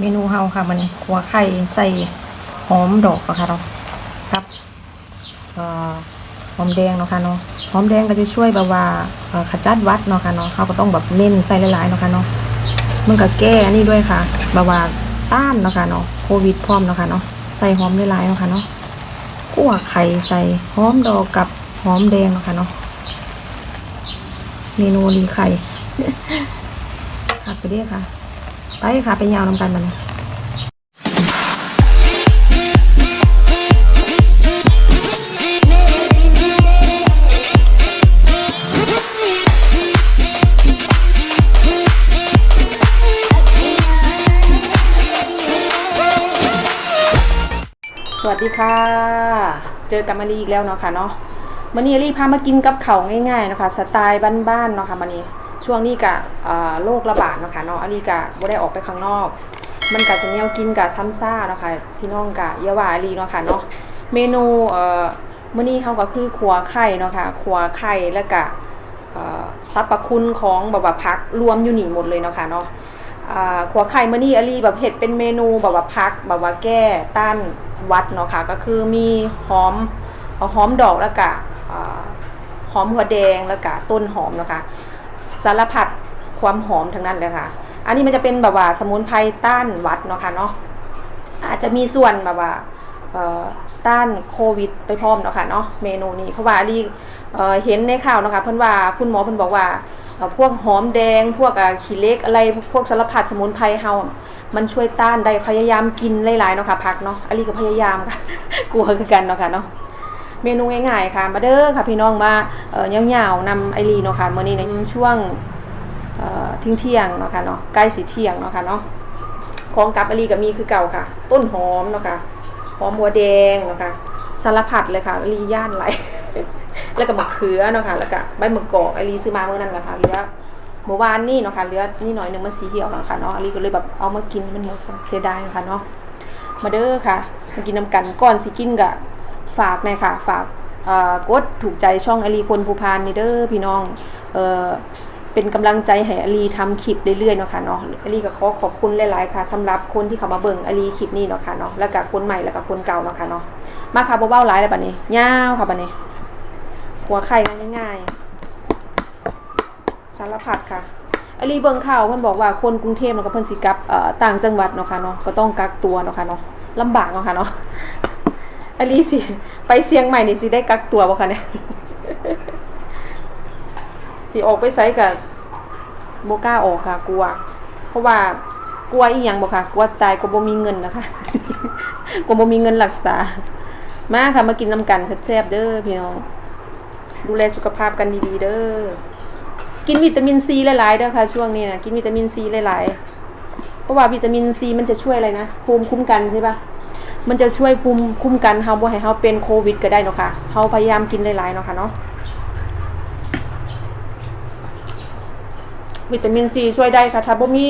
เมนูเฮาค่ะ มันขัวไข่ใส่หอมดอกอะค่ะเราะครับหอมแดงเนาะค่ะเนาะหอมแดงก็จะช่วยแบบว่าขจัดวัดเนาะค่ะเนาะเขาก็ต้องแบบเน้นใส่หลายๆเนาะค่ะเนาะมันก็แก้อันนี้ด้วยค่ะแบบว่าต้านเนาะค่ะเนาะโควิดพร้อมเนาะค่ะเนาะใส่หอมหลายๆเนาะค่ะเนาะขั่วไข่ใส่หอมดอกกับหอมแดงเนาะค่ะเนาะเมนูรีไข่ค่ะไปเรียกค่ะ ไปค่ะไปยาวนำกันมันสวัสดีค่ะ เจอกับมารีอีกแล้วเนาะค่ะเนาะมันนี้อารีพามากินกับเขาง่ายๆเนาะคะสไตล์บ้านๆเนาะค่ะมันนี้ ช่วงนี้กะโรคระบาดเนาะค่ะเนาะอารีกะบ่ได้ออกไปข้างนอก มันกะจะแนวกินกะซ้ำซ่าเนาะค่ะพี่น้องกะเยาว่าลีเนาะค่ะเนาะเมนูเอ่อมื้อนี้เขาก็คือขัวไข่เนาะค่ะขัวไข่แล้วก็เอ่อสรรพคุณของแบบว่าผักรวมอยู่นี่หมดเลยเนาะค่ะเนาะขัวไข่มื้อนี้อลีแบบเห็ดเป็นเมนูแบบว่าพักแบบว่าแก้ต้านวัดเนาะค่ะก็คือมีหอมหอมดอกแล้วก็หอมหัวแดงแล้วก็ต้นหอมเนาะค่ะ สารพัดความหอมทั้งนั้นเลยค่ะ อันนี้มันจะเป็นแบบว่าสมุนไพรต้านหวัดเนาะค่ะเนาะอาจจะมีส่วนแบบว่าต้านโควิด ไปพร้อมเนาะค่ะเนาะเมนูนี้เพราะว่าอลีเอ่อเห็นในข่าวเนาะค่ะเพิ่นว่าคุณหมอเพิ่นบอกว่าพวกหอมแดง พวกขี้เล็กอะไรพวกสารพัดสมุนไพรเฮา มันช่วยต้านได้พยายามกินหลายๆเนาะค่ะพักเนาะอันนี้ก็พยายามค่ะกลัวคือกันเนาะค่ะเนาะ เมนูง่ายๆค่ะ มาเด้อค่ะพี่น้องมาเอ่อยาวๆนำไอรีเนาะค่ะมื้อนี้ในช่วงเอ่อทิ้งเที่ยงเนาะค่ะเนาะใกล้สิเที่ยงเนาะค่ะเนาะของกับไอรีก็มีคือเก่าค่ะ ต้นหอมเนาะค่ะหอมหัวแดงเนาะค่ะสารพัดเลยค่ะไอรีย่านไหลแล้วก็มะเขือเนาะค่ะแล้วก็ใบมะกอกไอรีซื้อมาเมื่อนั้นแหละค่ะเลือเมื่อวานนี่เนาะค่ะเลือนี่หน่อยหนึ่งมันสีเขียวแล้วค่ะเนาะไอรีก็เลยแบบเอามากินมันหมดเสียดายเนาะค่ะเนาะมาเด้อค่ะมากินน้ำกันก่อนสิกินกะ ฝากหน่ยค่ะ ฝากกดถูกใจช่องอลีคนภูพานนี่เด้อพี่น้องเออเป็นกำลังใจให้อลีทำคลิปเรื่อยๆเนาะค่ะเนาะอลีก็ขอขอบคุณหลายๆค่ะสำหรับคนที่เขามาเบิ่งอลีคลิปนี้เนาะค่ะเนาะแล้วก็คนใหม่แล้วก็คนเก่าเนาะค่ะเนาะมาค่ะเบาๆหลายแล้วบัดนี้ยาวค่ะบัดนี้ หัวไข่ง่ายๆสารพัดค่ะอลีเบิ่งข่าวเพิ่นบอกว่าคนกรุงเทพเนาะกับเพิ่นสิกลับต่างจังหวัดเนาะค่ะเนาะก็ต้องกักตัวเนาะค่ะเนาะลำบากเนาะค่ะเนาะ อลีสิ ไปเชียงใหม่นี่สิได้กักตัวบ่คะเนี่ยสิออกไปไสกับบ่กล้าออกค่ะกลัว เพราะว่ากลัวอีหยังบ่ค่ะกลัวตายกลัวบ่มีเงินนะคะกลัวบ่มีเงินรักษา มาค่ะมากินน้ำกันแซ่บๆเด้อพี่น้องดูแลสุขภาพกันดีๆเด้อกินวิตามินซีหลายๆเด้อค่ะ ช่วงนี้นะกินวิตามินซีหลายๆ เพราะว่าวิตามินซีมันจะช่วยอะไรนะภูมิคุ้มกันใช่ปะ มันจะช่วยภูมิคุ้มกันเฮาบ่ให้เฮาเป็นโควิด ก็ได้เนาะค่ะเฮาพยายามกินหลายๆเนาะค่ะเนาะวิตามินซีช่วยได้ค่ะถ้าบ่มี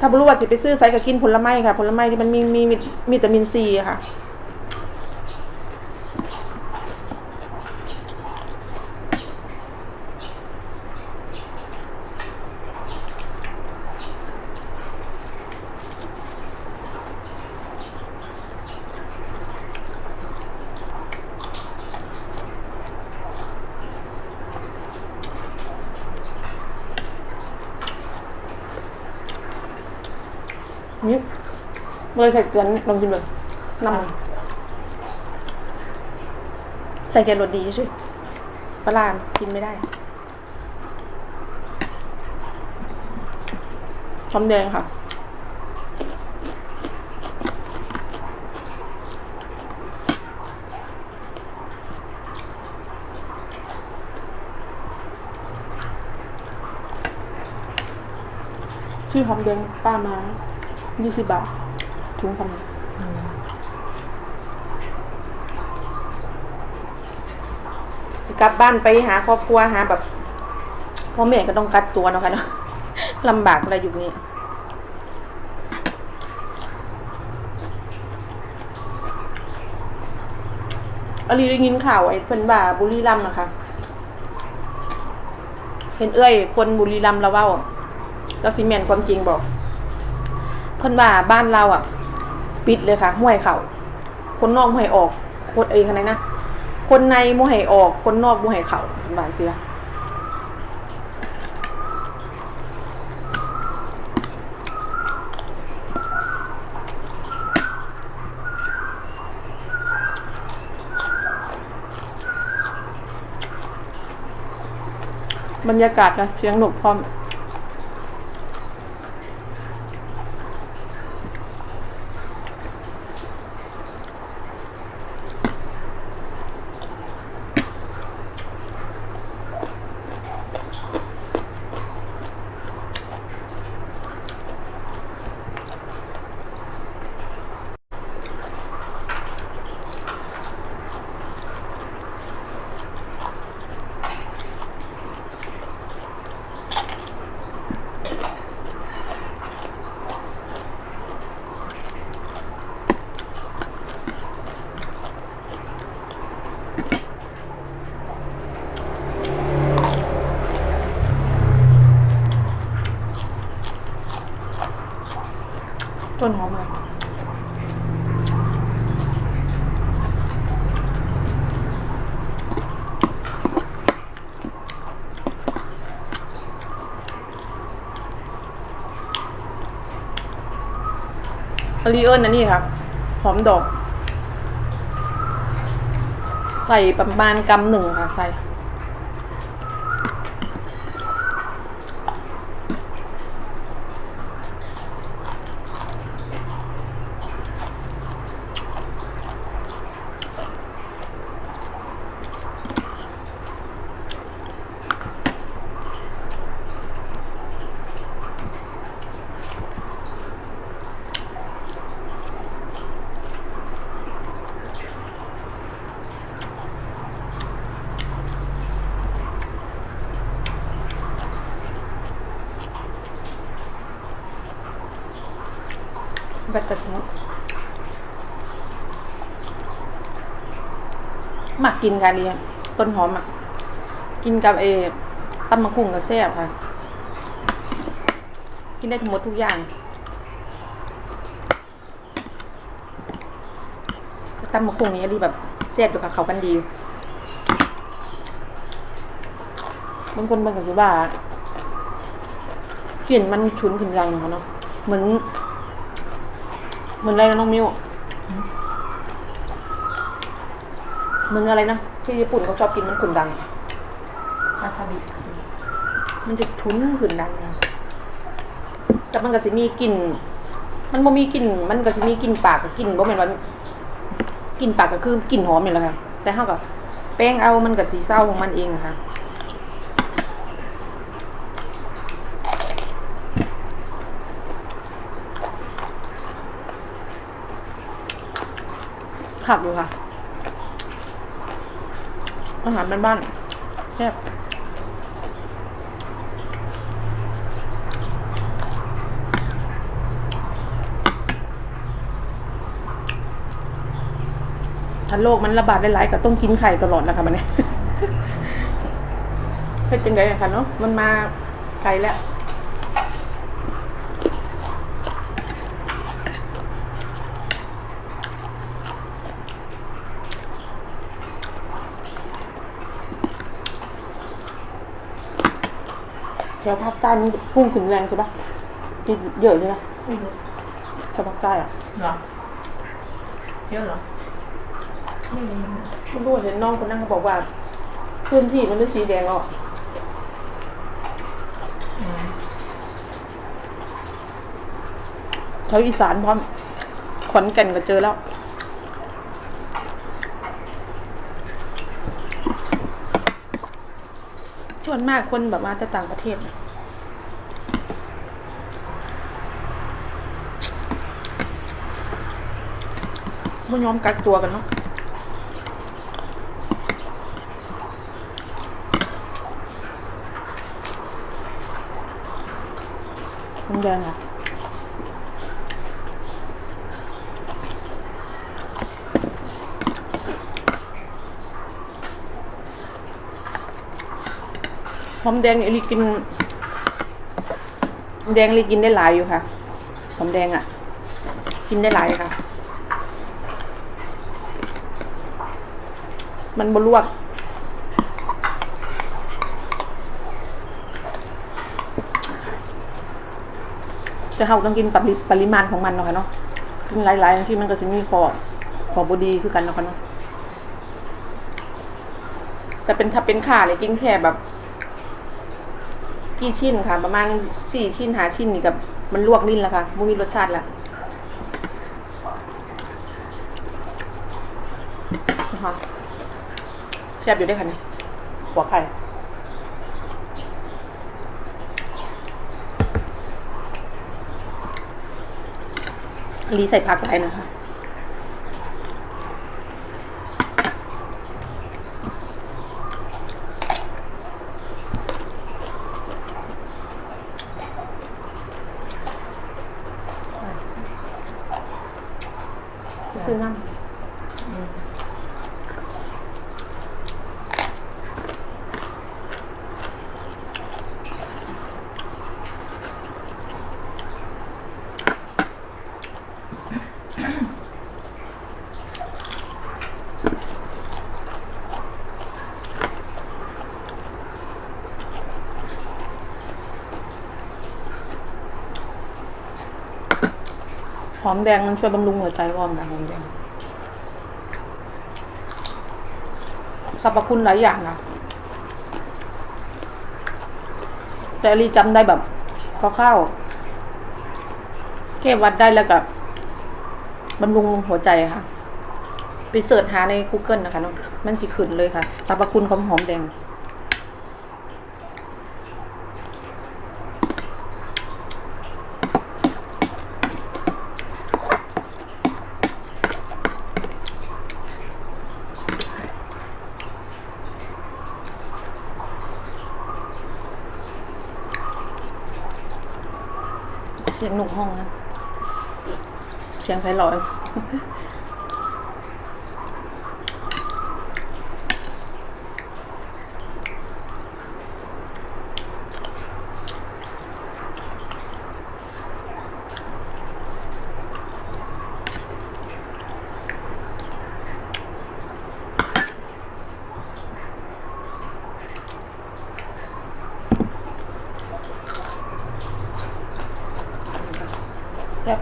ถ้าบ่รู้ว่าสิไปซื้อไสก็กินผลไม้ค่ะ ผลไม้ที่มันมีมีมีวิตามินซีอะค่ะ นี่เลยใส่เกลือนี่ลองกินเลยน้ำมันใส่แกงรสดีใช่ปลาร้ากินไม่ได้ช้อมแดงค่ะชื่อหอมแดงป้ามา ยี่สิบบาทถุงทำไมจะกลับบ้านไปหาครอบครัวหาแบบพ่อแม่ก็ต้องกัดตัวเนาะค่ะเนาะลำบากอะไรอยู่นี่อลีได้ยินข่าวไอ้เพิ่นบ่าบุรีรัมย์นะคะ เห็นเอ้ย คนบุรีรัมย์เราเว้าแล้วซีเมนความจริงบอก เพิ่นว่าบ้านเราอะ ปิดเลยค่ะห้วยเขาคนนอกบ่ให้ออก คนเอ้ยคนไหนนะคนในบ่ให้ออก คนนอกบ่ให้เข้าบาดเสียบรรยากาศนะเสียงหนกพร้อม ต้นหอมเลยอลีเอิญนะนี่ครับ หอมดอก ใส่ประมาณกำหนึ่งค่ะ ใส่ บตกระสุนหมักกินกันดีต้นหอมอะ กินกับเอตำมะกุ้งกับแซ่บค่ะ กินได้ทั้งหมดทุกอย่างตำมะกุ้งนี้ดีแบบแซ่บอยู่กับเขากันดีบางคนบางคนจะว่ากลิ่นมันฉุนขึ้นยังเขาเนาะเหมือน เหมือนอะไรนะน้องมิวเหมือนอะไรนะ ที่ญี่ปุ่นเขาชอบกินมันขุนดังวาซาบิมันจะทุ้นขึ้นดังนะแต่มันก็สิมีกลิ่น มันบ่มีกลิ่น มันก็สิมีกลิ่นปากกับกลิ่นบ่แม่นว่ากลิ่นปากก็คือกลิ่นหอมนี่แหละค่ะ แต่เฮากับแป้งเอามันก็สิเศร้าของมันเองอะค่ะ ขับอยู่ค่ะ อาหารบ้านๆแซ่บถ้าโรคมันระบาดได้หลายก็ต้องกินไข่ตลอดนะคะมันเนี่ยเป็นจังไงอะคะเนาะมันมาไกลแล้ว แถวภาคใต้มันพุ่งขึ้นแรงใช่ปะที่เยอะเลยนะไม่รู้แถวภาคใต้อะเหรอเยอะเหรอไม่รู้นะไม่รู้เห็นน้องคนนั้นเขาบอกว่าพื้นที่มันเป็นสีแดงแล้วอะอืมแถวอีสานพร้อมขอนแก่นก็เจอแล้ว ส่วนมากคนแบบมาจากต่างประเทศนะมันยอมกักตัวกันเนาะน้ำแดงอะ หอมแดงนี่กินแดงลิกินได้หลายอยู่ค่ะ หอมแดงอะ่ะ กินได้หลายค่ะ มันบลวกจะเราต้องกินปริปริมาณของมันเนาะค่ะเนาะกินหลายๆบางที่มันก็จะมีขอขอบดีคือกันเนาะค่ะเนาะแต่เป็นถ้าเป็นข่าเนี่ยกินแค่แบบ กี่ชิ้นค่ะ ประมาณสี่ชิ้นหาชิ้นนี่กับมันลวกนิ่นแล้วค่ะมันมีรสชาติแล้วนะคะแซ่บอยู่ได้ค่ะนี่หัวไข่รีใส่ผักไปนะคะ ซื้อน้ำห อมแดงมันช่วยบำรุงหัวใจวอมนะหอมแดงสรรพคุณหลายอย่างนะแต่ลีจำได้แบบคร่าวๆแค่วัดได้แล้วกับบำรุงหัวใจค่ะ ไปเสิร์ชหาใน Google นะคะเนาะมันจะขึ้นเลยค่ะสรรพคุณของหอมแดง เสียงหนุกห้องนะ เสียงไพเราะ ครับ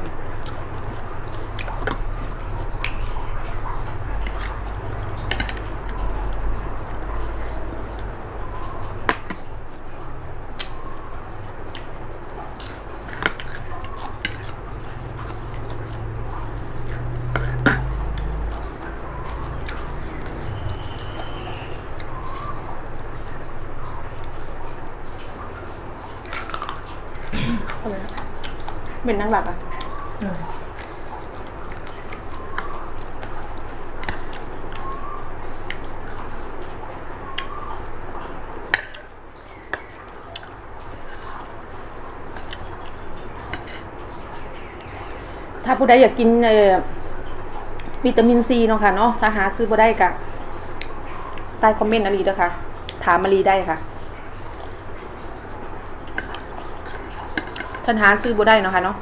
เป็นนั่งหลับอะถ้าผู้ใดอยากกินเอ่อวิตามินซีเนาะค่ะเนาะถ้าหาซื้อบ่ได้กะใต้คอมเมนต์อาลีเด้ค่ะถามอาลีได้ค่ะ ท่านหาซื้อบ่ได้เนาะค่ะเนาะ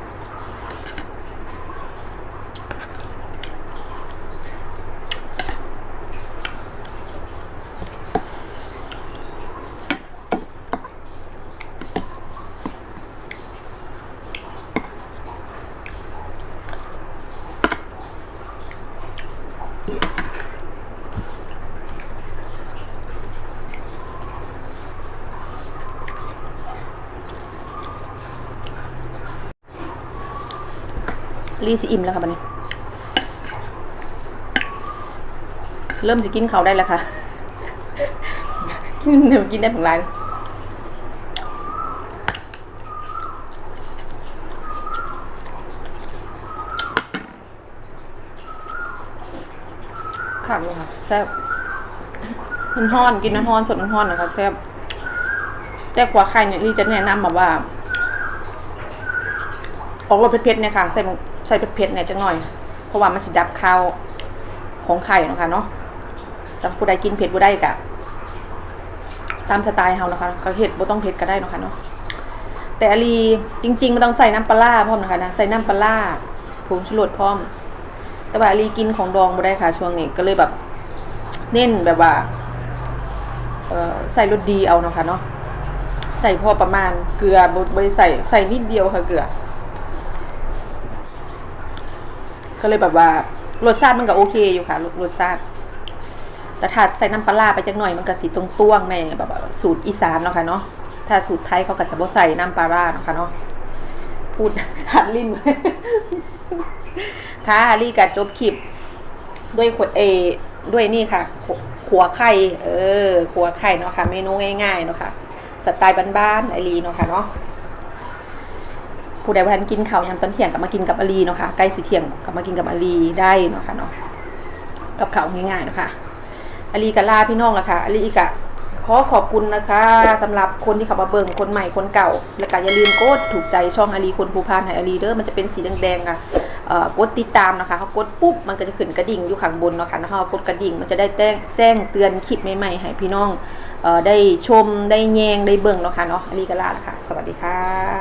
ลีสิอิ่มแล้วค่ะบัดนี้ เริ่มจะกินเขาได้แล้วค่ะ กินเดี๋ยวกินได้ผงลายขาดเลยค่ะแซ่บมันฮ้อนกินน้ำฮ้อนสดน้ำฮ้อนนะคะแซ่บแต่กว่าใครเนี่ยลีจะแนะนำแบบว่า ออกรสเผ็ดๆเนี่ยค่ะใส่ ใส่เผ็ดๆเนี่ยจังหน่อย เพราะว่ามันสิดับข้าวของไข่เนาะคะเนาะแต่ผู้ใดกินเผ็ดผู้ใดกะตามสไตล์เฮานะคะก็เผ็ดบ่ต้องเผ็ดก็ได้เนาะคะเนาะแต่อลีจริงๆมันต้องใส่น้ำปลาพร้อมนะคะนะใส่น้ำปลาผงชูรสพร้อม แต่ว่าอลีกินของดองบ่ได้ค่ะ ช่วงนี้ก็เลยแบบ เน้นแบบว่าใส่รสดีเอาเนาะคะเนาะใส่พอประมาณเกลือบบ่ได้ใส่ใส่นิดเดียวค่ะเกลือ ก็เลยแบบว่ารสชาติมันก็โอเคอยู่ค่ะรสชาติแต่ถ้าใส่น้ำปลาไปจักหน่อยมันก็สีตรงต้วงในแบบสูตรอีสานเนาะค่ะเนาะถ้าสูตรไทยเขาก็จะบ่ใส่น้ำปลาเนาะค่ะเนาะพูดหัดลิ้นค่ะลี่กับจบคลิป ด้วยขวดเอ ด้วยนี่ค่ะขัวไข่เออขัวไข่เนาะค่ะเมนูง่ายๆเนาะค่ะสไตล์บ้านๆไอรีเนาะค่ะเนาะ ผู้ใดว่าทันกินข้าวยามตอนเที่ยงก็มากินกับอาลีเนาะค่ะใกล้สิเที่ยงก็มากินกับอาลีได้เนาะค่ะเนาะกับข้าวง่ายๆเนาะค่ะอาลีกับลาพี่น้องละค่ะอาลีอีกะขอขอบคุณนะคะสำหรับคนที่เข้ามาเบิ่งคนใหม่คนเก่า แล้วก็อย่าลืมกดถูกใจช่องอาลีคนภูพานให้อาลีเด้อมันจะเป็นสีแดงๆค่ะเอ่อกดติดตามนะคะเขากดปุ๊บมันก็จะขึ้นกระดิ่งอยู่ข้างบนเนาะค่ะนะคะกดกระดิ่งมันจะได้แจ้งแจ้งเตือนคลิปใหม่ๆให้พี่น้องได้ชมได้แยงได้เบิ่งเนาะค่ะเนาะอาลีกับลาละค่ะ สวัสดีค่ะ